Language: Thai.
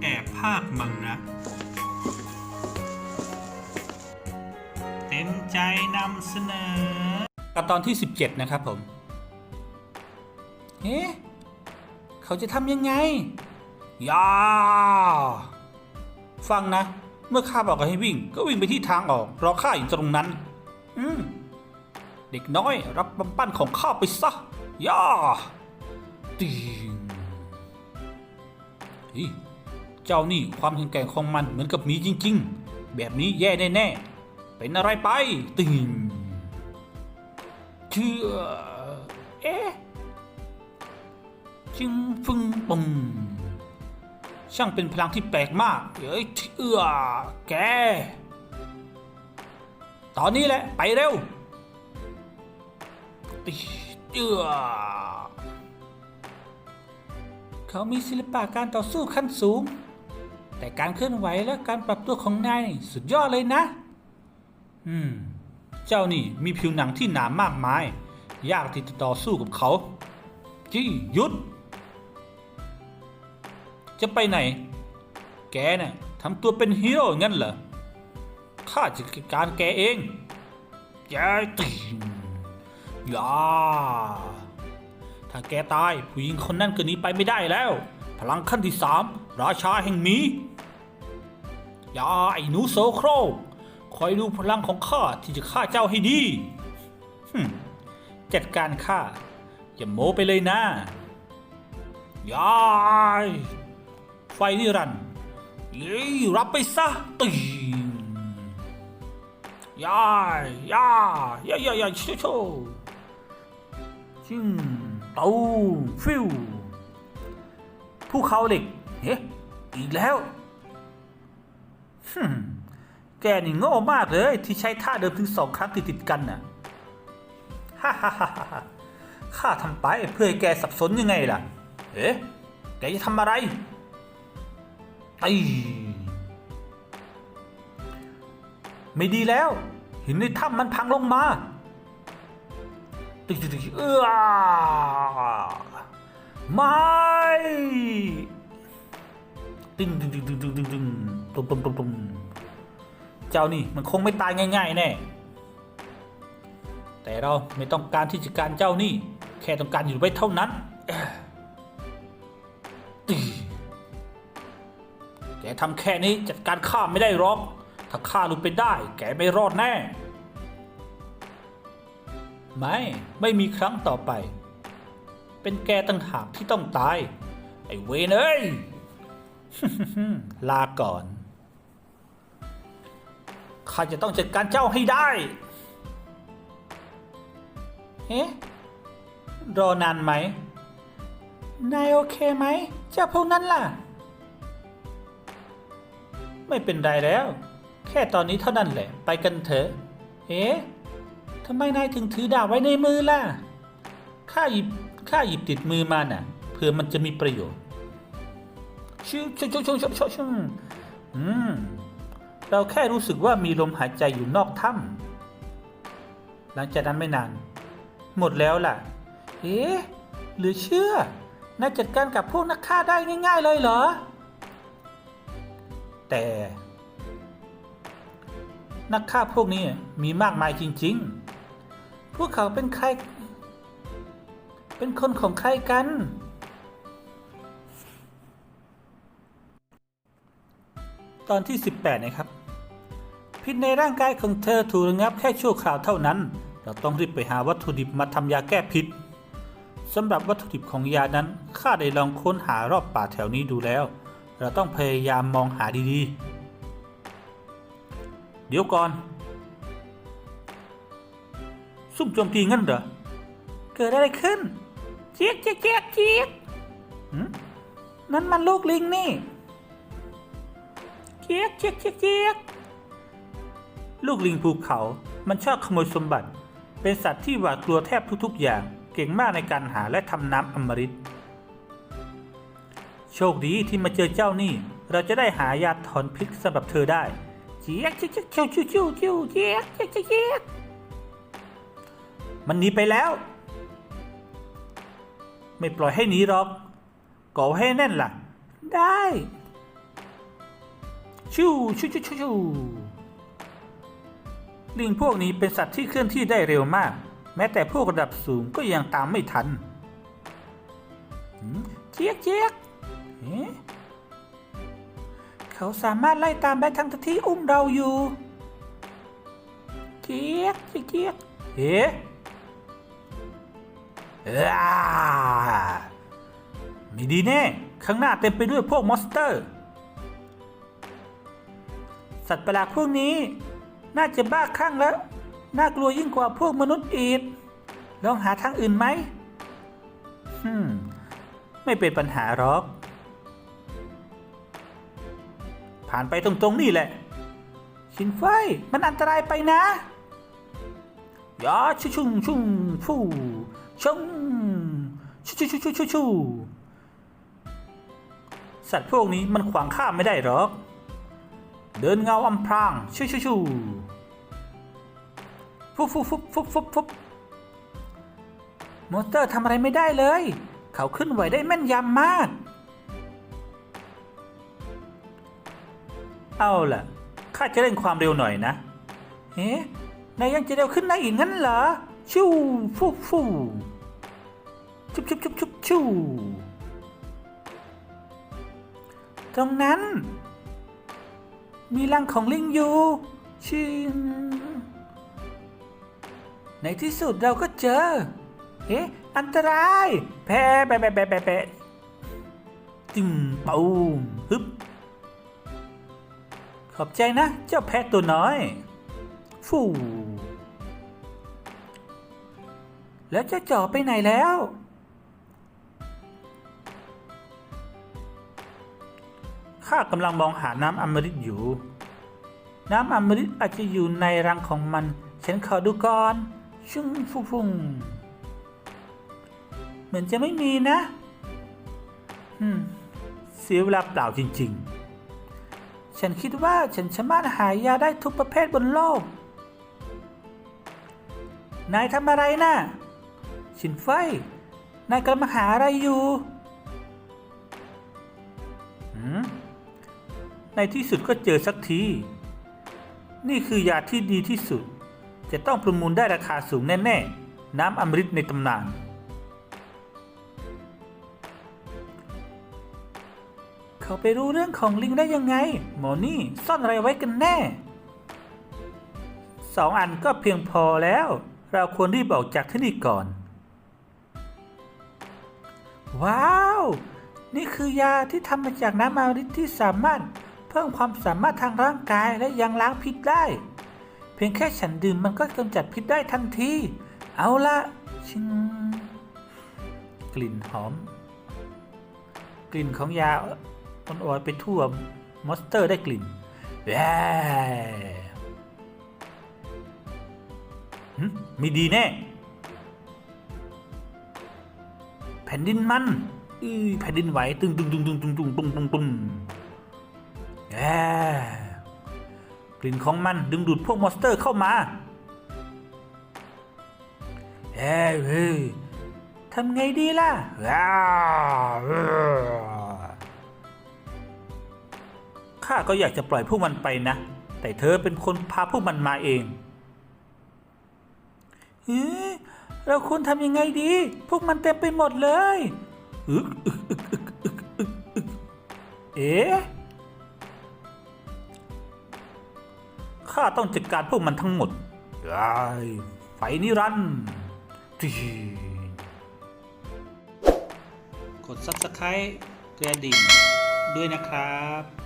แอบภาคมังนะเต็มใจนำเสนอ กับตอนที่ 17 นะครับผมเอ๊ะเขาจะทำยังไงย่าฟังนะ เมื่อข้าบอกให้วิ่ง ก็วิ่งไปที่ทางออกรอข้าอยู่ตรงนั้น อืมเด็กน้อยรับบำปั้นของข้าไปซะย่าติง เจ้านี่ความแข็งแกร่งของมันเหมือนกับหมีจริง ๆ แบบนี้แย่แน่ๆเป็นอะไรไปติงเชื่อเอ๊ะจึงฟึงปุ่มช่างเป็นพลังที่แปลกมากเอ้ยเอื้อแก ตอนนี้แหละ ไปเร็วติเอื้อ เขามีศิลปะการต่อสู้ขั้นสูง แต่การเคลื่อนไหวและการปรับตัวของนายสุดยอดเลยนะ อืม เจ้านี่มีผิวหนังที่หนามากมาย ยากที่จะต่อสู้กับเขาจี้หยุด จะไปไหน แกเนี่ยทำตัวเป็นฮีโร่งั้นเหรอ ข้าจะจัดการแกเองแกติงอย่า แกตายผู้หญิงคนนั้นก็หนีไปไม่ได้แล้ว พลังขั้นที่สามราชาแห่งหมีอย่าไอ้หนูโซโครคอยดูพลังของข้าที่จะฆ่าเจ้าให้ดีจัดการข้าอย่าโม้ไปเลยนะยายไฟนิรันดร์เย้ยรับไปซะตียายยายายายาโชโช จิงตูฟิวภูเขาเหล็กเฮ้อีกแล้วฮึแกนี่โง่มากเลย ที่ใช้ท่าเดิมถึงสองครั้งติดติดๆกันน่ะฮ่าฮ่าฮ่าฮ่าข้าทำไปเพื่อให้แกสับสนยังไงล่ะเอ๊ะแกจะทำอะไรไอไม่ดีแล้ว หินในถ้ำมันพังลงมา ตึกตึกตึกเออไม่ตึงตึงตึงตึงตึงตึงตึงตุมตุมตุมตุมเจ้านี่มันคงไม่ตายง่าย ๆ แน่แต่เราไม่ต้องการที่จะการเจ้านี่ แค่ต้องการอยู่ไว้เท่านั้นแกทำแค่นี้จัดการข้าไม่ได้หรอก ถ้าข้าหลุดไปได้ แกไม่รอดแน่ ไม่ ไม่มีครั้งต่อไป เป็นแกตั้งหากที่ต้องตาย ไอ้เวนเอ้ย ลาก่อน ข้าจะต้องจัดการเจ้าให้ได้เอ๊ะรอนานไหม นายโอเคไหม เจ้าพวกนั้นล่ะ ไม่เป็นไรแล้ว แค่ตอนนี้เท่านั้นแหละ ไปกันเถอะ เอ๊ะ ทำไมนายถึงถือดาบไว้ในมือล่ะ ข้าหยิบข้าหยิบติดมือมาน่ะ เพื่อมันจะมีประโยชน์ชิวชิวชิวชิวชิวชิวชิวอืม เราแค่รู้สึกว่ามีลมหายใจอยู่นอกถ้ำหลังจากนั้นไม่นาน หมดแล้วล่ะ เอ๊ะหรือเชื่อนายจัดการกับพวกนักฆ่าได้ง่าย ๆ เลยเหรอ แต่ นักฆ่าพวกนี้มีมากมายจริง ๆ พวกเขาเป็นใคร เป็นคนของใครกัน ตอนที่ 18 นะครับ พิษในร่างกายของเธอถูกระงับแค่ชั่วคราวเท่านั้น เราต้องรีบไปหาวัตถุดิบมาทำยาแก้พิษสำหรับวัตถุดิบของยานั้น ข้าได้ลองค้นหารอบป่าแถวนี้ดูแล้ว เราต้องพยายามมองหาดีๆ เดี๋ยวก่อน ซุ่มโจมตีงั้นเหรอ เกิดอะไรขึ้น เจี๊ยกเจี๊ยกเจี๊ยกเจี๊ยกนั่นมันลูกลิงนี่ เจี๊ยกเจี๊ยกเจี๊ยกเจี๊ยกลูกลิงภูเขามันชอบขโมยสมบัติ เป็นสัตว์ที่หวาดกลัวแทบทุก ๆ อย่าง เก่งมากในการหาและทำน้ำอมฤต โชคดีที่มาเจอเจ้านี่ เราจะได้หายาถอนพิษสำหรับเธอได้ เจี๊ยกเจี๊ยกเจี๊ยกเจี๊ยกเจี๊ยกเจี๊ยกเจี๊ยกเจี๊ยกเจี๊ยกเจี๊ยก มันหนีไปแล้ว ไม่ปล่อยให้หนีหรอกก่อให้แน่นล่ะ ได้ ชูชูชูชูชูลิงพวกนี้เป็นสัตว์ที่เคลื่อนที่ได้เร็วมาก แม้แต่พวกระดับสูงก็ยังตามไม่ทันเจี๊ยกเจี๊ยกเอ๊ะเขาสามารถไล่ตามได้ทั้งที่อุ้มเราอยู่ เจี๊ยกเจี๊ยกเจี๊ยกเอ๊ะอ้ ไม่ดีแน่ ข้างหน้าเต็มไปด้วยพวกมอนสเตอร์ สัตว์ประหลาดพวกนี้ น่าจะบ้าคลั่งแล้ว น่ากลัวยิ่งกว่าพวกมนุษย์อีก ลองหาทางอื่นไหมฮึมไม่เป็นปัญหาหรอก ผ่านไปตรงๆนี่แหละ ชินไฟ มันอันตรายไปนะยาชุชุงชุ่งฟู ชงชุชุชุชุชุชุสัตว์พวกนี้มันขวางข้ามไม่ได้หรอกเดินเงาอำพรางชูชูชูฟุบฟุบฟุบฟุบฟุบฟุบมอนสเตอร์ทำอะไรไม่ได้เลย เขาขึ้นไหวได้แม่นยำมาก เอาล่ะข้าจะเร่งความเร็วหน่อยนะ เฮ้นายยังจะเร็วขึ้นได้อีกงั้นเหรอ ชูฟูฟูชุบชุบชุบชุบชูตรงนั้น มีรังของลิงอยู่ ชินในที่สุดเราก็เจอ เอ๊ะ อันตราย แพ้แปะแปะแปะแปะแปะติ่มปูมฮึบ ขอบใจนะ เจ้าแพะตัวน้อย ฟู แล้วจ้าจ่อไปไหนแล้ว ข้ากำลังมองหาน้ำอมฤตอยู่ น้ำอมฤตอาจจะอยู่ในรังของมัน ฉันขอดูก่อน ชุ่งฟุฟุงเหมือนจะไม่มีนะอืมเสียเวลาเปล่าจริง ๆ ฉันคิดว่าฉันสามารถหายาได้ทุกประเภทบนโลก นายทำอะไรนะ่ะ ชินไฟ นายกำลังหาอะไรอยู่ในที่สุดก็เจอสักที นี่คือยาที่ดีที่สุด จะต้องประมูลได้ราคาสูงแน่ๆ น้ำอมฤตในตำนาน เขาไปรู้เรื่องของลิงได้ยังไง หมอนี่ซ่อนอะไรไว้กันแน่ สองอันก็เพียงพอแล้ว เราควรรีบออกจากที่นี่ก่อน ว้าว นี่คือยาที่ทำมาจากน้ำอมฤตที่สามารถเพิ่มความสามารถทางร่างกายและยังล้างพิษได้ เพียงแค่ฉันดื่มมันก็กำจัดพิษได้ทันที เอาละชิงกลิ่นหอม กลิ่นของยาอ่อนๆไปทั่วมอสเตอร์ได้กลิ่นแย่ไม่ดีแน่ แผ่นดินมันอือแผ่นดินไหวตึงตึงตึงตึงตึงตึงตึงตึงตึงแย่กลิ่นของมันดึงดูดพวกมอนสเตอร์เข้ามาเฮ้ยเฮ้ยทำไงดีล่ะข้าก็อยากจะปล่อยพวกมันไปนะ แต่เธอเป็นคนพาพวกมันมาเองเฮ้ย เราควรทำยังไงดี พวกมันเต็มไปหมดเลยอึกอึกอึกอึกอึกอึกอึกเอ๊ะข้าต้องจัดการพวกมันทั้งหมดไอ้ไฟนิรันดร์กด subscribe กระดิ่งด้วยนะครับ